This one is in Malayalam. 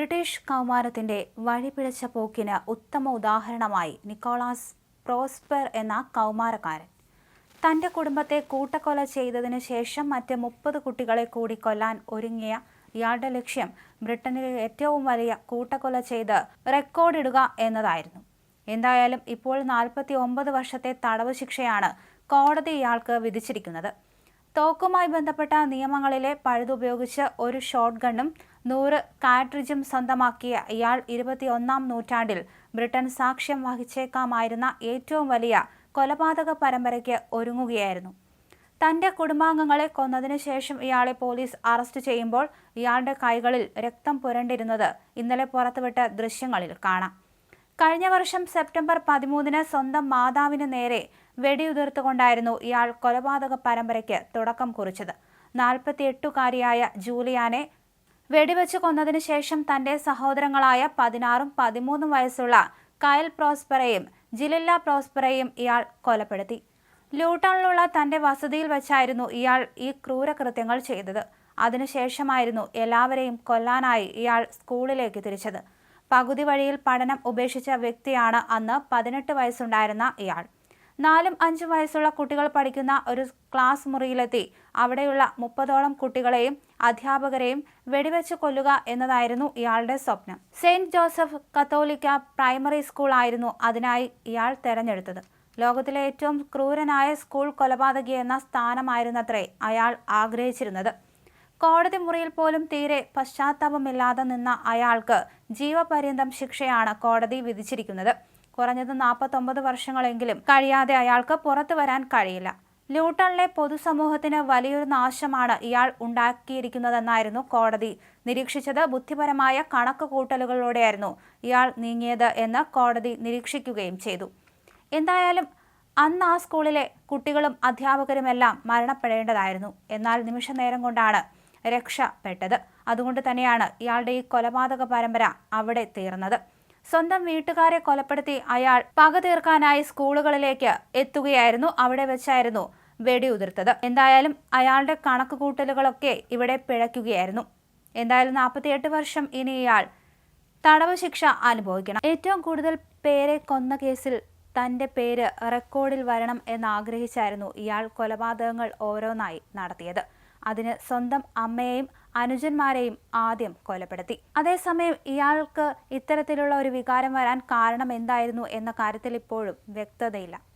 ബ്രിട്ടീഷ് കൗമാരത്തിന്റെ വഴിപിഴച്ച പോക്കിന് ഉത്തമ ഉദാഹരണമായി നിക്കോളാസ് പ്രോസ്പെർ എന്ന കൗമാരക്കാരൻ. തന്റെ കുടുംബത്തെ കൂട്ടക്കൊല ചെയ്തതിനു ശേഷം മറ്റ് മുപ്പത് കുട്ടികളെ കൂടി കൊല്ലാൻ ഒരുങ്ങിയ ഇയാളുടെ ലക്ഷ്യം ബ്രിട്ടനിലെ ഏറ്റവും വലിയ കൂട്ടക്കൊല ചെയ്ത് റെക്കോർഡിടുക എന്നതായിരുന്നു. എന്തായാലും ഇപ്പോൾ നാൽപ്പത്തി ഒമ്പത് വർഷത്തെ തടവ് ശിക്ഷയാണ് കോടതി ഇയാൾക്ക് വിധിച്ചിരിക്കുന്നത്. തോക്കുമായി ബന്ധപ്പെട്ട നിയമങ്ങളിലെ പഴുതുപയോഗിച്ച് ഒരു ഷോട്ട് ഗണ്ണും നൂറ് കാട്രിജും സ്വന്തമാക്കിയ ഇയാൾ ഇരുപത്തിയൊന്നാം നൂറ്റാണ്ടിൽ ബ്രിട്ടൻ സാക്ഷ്യം വഹിച്ചേക്കാമായിരുന്ന ഏറ്റവും വലിയ കൊലപാതക പരമ്പരയ്ക്ക് ഒരുങ്ങുകയായിരുന്നു. തന്റെ കുടുംബാംഗങ്ങളെ കൊന്നതിനു ശേഷം ഇയാളെ പോലീസ് അറസ്റ്റ് ചെയ്യുമ്പോൾ ഇയാളുടെ കൈകളിൽ രക്തം പുരണ്ടിരുന്നത് ഇന്നലെ പുറത്തുവിട്ട ദൃശ്യങ്ങളിൽ കാണാം. കഴിഞ്ഞ വർഷം സെപ്റ്റംബർ പതിമൂന്നിന് സ്വന്തം മാതാവിന് നേരെ വെടിയുതിർത്തുകൊണ്ടായിരുന്നു ഇയാൾ കൊലപാതക പരമ്പരയ്ക്ക് തുടക്കം കുറിച്ചത്. നാൽപ്പത്തിയെട്ടുകാരിയായ ജൂലിയാനെ വെടിവെച്ച് കൊന്നതിന് ശേഷം തന്റെ സഹോദരങ്ങളായ പതിനാറും പതിമൂന്നും വയസ്സുള്ള കയൽ പ്രോസ്പറയും ജിലില്ല പ്രോസ്പറയും ഇയാൾ കൊലപ്പെടുത്തി. ലൂട്ടണിലുള്ള തന്റെ വസതിയിൽ വെച്ചായിരുന്നു ഇയാൾ ഈ ക്രൂരകൃത്യങ്ങൾ ചെയ്തത്. അതിനുശേഷമായിരുന്നു എല്ലാവരെയും കൊല്ലാനായി ഇയാൾ സ്കൂളിലേക്ക് തിരിച്ചത്. പകുതി വഴിയിൽ പഠനം ഉപേക്ഷിച്ച വ്യക്തിയാണ് അന്ന് പതിനെട്ട് വയസ്സുണ്ടായിരുന്ന ഇയാൾ. നാലും അഞ്ചും വയസ്സുള്ള കുട്ടികൾ പഠിക്കുന്ന ഒരു ക്ലാസ് മുറിയിലെത്തി. അവിടെയുള്ള മുപ്പതോളം കുട്ടികളെയും അധ്യാപകരെയും വെടിവെച്ച് കൊല്ലുക എന്നതായിരുന്നു ഇയാളുടെ സ്വപ്നം. സെയിന്റ് ജോസഫ് കത്തോലിക്ക പ്രൈമറി സ്കൂൾ ആയിരുന്നു അതിനായി ഇയാൾ തെരഞ്ഞെടുത്തത്. ലോകത്തിലെ ഏറ്റവും ക്രൂരനായ സ്കൂൾ കൊലപാതകി എന്ന സ്ഥാനമായിരുന്നത്രേ അയാൾ ആഗ്രഹിച്ചിരുന്നത്. കോടതി മുറിയിൽ പോലും തീരെ പശ്ചാത്താപമില്ലാതെ നിന്ന അയാൾക്ക് ജീവപര്യന്തം ശിക്ഷയാണ് കോടതി വിധിച്ചിരിക്കുന്നത്. കുറഞ്ഞത് നാൽപ്പത്തൊമ്പത് വർഷങ്ങളെങ്കിലും കഴിയാതെ അയാൾക്ക് പുറത്തു വരാൻ കഴിയില്ല. ലൂട്ടണിലെ പൊതുസമൂഹത്തിന് വലിയൊരു നാശമാണ് ഇയാൾ ഉണ്ടാക്കിയിരിക്കുന്നതെന്നായിരുന്നു കോടതി നിരീക്ഷിച്ചത്. ബുദ്ധിപരമായ കണക്ക് കൂട്ടലുകളിലൂടെയായിരുന്നു ഇയാൾ നീങ്ങിയത് എന്ന് കോടതി നിരീക്ഷിക്കുകയും ചെയ്തു. എന്തായാലും അന്ന് ആ സ്കൂളിലെ കുട്ടികളും അധ്യാപകരുമെല്ലാം മരണപ്പെടേണ്ടതായിരുന്നു. എന്നാൽ നിമിഷ നേരം കൊണ്ടാണ് രക്ഷപ്പെട്ടത്. അതുകൊണ്ട് തന്നെയാണ് ഇയാളുടെ ഈ കൊലപാതക പരമ്പര അവിടെ തീർന്നത്. സ്വന്തം വീട്ടുകാരെ കൊലപ്പെടുത്തി അയാൾ പക തീർക്കാനായി സ്കൂളുകളിലേക്ക് എത്തുകയായിരുന്നു. അവിടെ വെച്ചായിരുന്നു വെടിയുതിർത്തത്. എന്തായാലും അയാളുടെ കണക്ക് കൂട്ടലുകളൊക്കെ ഇവിടെ പിഴയ്ക്കുകയായിരുന്നു. എന്തായാലും നാൽപ്പത്തിയെട്ട് വർഷം ഇനി ഇയാൾ തടവ് ശിക്ഷ അനുഭവിക്കണം. ഏറ്റവും കൂടുതൽ പേരെ കൊന്ന കേസിൽ തന്റെ പേര് റെക്കോർഡിൽ വരണം എന്നാഗ്രഹിച്ചായിരുന്നു ഇയാൾ കൊലപാതകങ്ങൾ ഓരോന്നായി നടത്തിയത്. അതിന് സ്വന്തം അമ്മയെയും അനുജന്മാരെയും ആദ്യം കൊലപ്പെടുത്തി. അതേസമയം ഇയാൾക്ക് ഇത്തരത്തിലുള്ള ഒരു വികാരം വരാൻ കാരണം എന്തായിരുന്നു എന്ന കാര്യത്തിൽ ഇപ്പോഴും വ്യക്തതയില്ല.